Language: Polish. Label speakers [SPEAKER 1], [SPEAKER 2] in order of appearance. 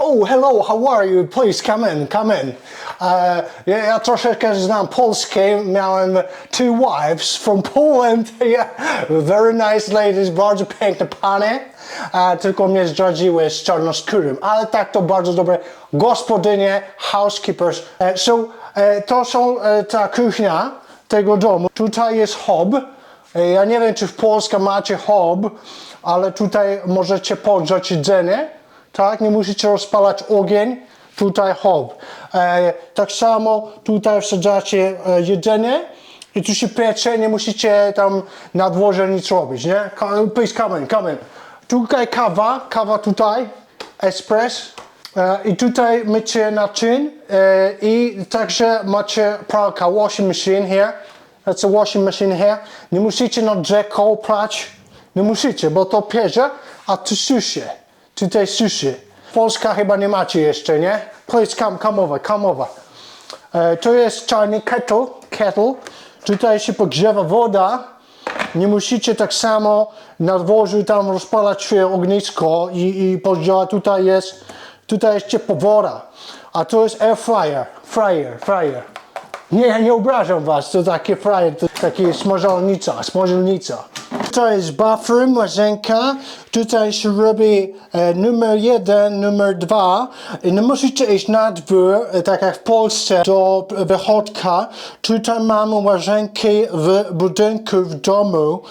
[SPEAKER 1] Oh, hello, how are you? Please come in, come in. E, ja, ja troszeczkę znam polskie. Miałem two wives from Poland. Yeah. Very nice ladies, bardzo piękne panie. Tylko mnie zdradziły z czarnoskórym. Ale tak to bardzo dobre gospodynie, housekeepers. E, so, e, to są e, ta kuchnia tego domu. Tutaj jest hob. Ja nie wiem, czy w Polsce macie hob, ale tutaj możecie podgrzać jedzenie, tak? Nie musicie rozpalać ogień. Tutaj hob. E, tak samo tutaj wsadzacie e, jedzenie i tu się piecze, nie musicie tam na dworze nic robić, nie? Please come in, come in. Tutaj kawa, kawa tutaj, espresso. E, I tutaj mycie naczyń e, i także macie pralka, washing machine here. That's a washing machine here. Nie musicie na rzeką prać. Nie musicie, bo to pierze, a tu suszy. Tutaj suszy. Polska chyba nie macie jeszcze, nie? Please come, come over, come over. E, to jest czarny kettle, kettle. Tutaj się podgrzewa woda. Nie musicie tak samo na dworzu tam rozpalać swoje ognisko i, i podgrzewać. Tutaj jest, tutaj jest ciepła woda. A to jest air fryer, fryer, fryer. Nie, nie obrażam was, to takie fryer, to takie smażalnica, smażalnica. To jest bathroom, łazienka. Tutaj się robi e, numer jeden, numer dwa. I nie musicie iść na dwór, e, tak jak w Polsce, do wychodka. Tutaj mamy łazienki w budynku, w domu.